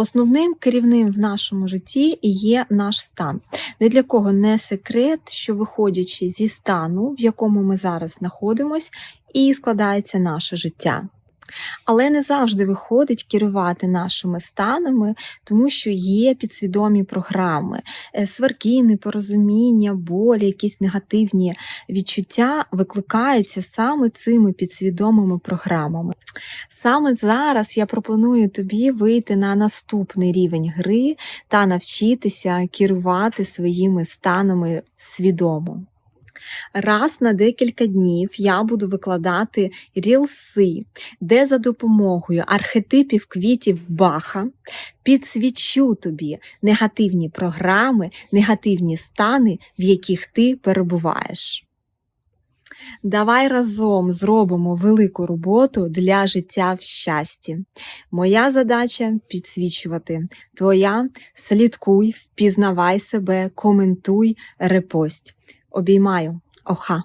Основним керівним в нашому житті є наш стан. Не для кого не секрет, що виходячи зі стану, в якому ми зараз знаходимось, і складається наше життя. Але не завжди виходить керувати нашими станами, тому що є підсвідомі програми, Е, сварки, непорозуміння, болі, якісь негативні відчуття викликаються саме цими підсвідомими програмами. Саме зараз я пропоную тобі вийти на наступний рівень гри та навчитися керувати своїми станами свідомо. Раз на декілька днів я буду викладати рілси, де за допомогою архетипів квітів Баха підсвічу тобі негативні програми, негативні стани, в яких ти перебуваєш. Давай разом зробимо велику роботу для життя в щасті. Моя задача підсвічувати. Твоя слідкуй, впізнавай себе, коментуй, репость. Обіймаю. Oja.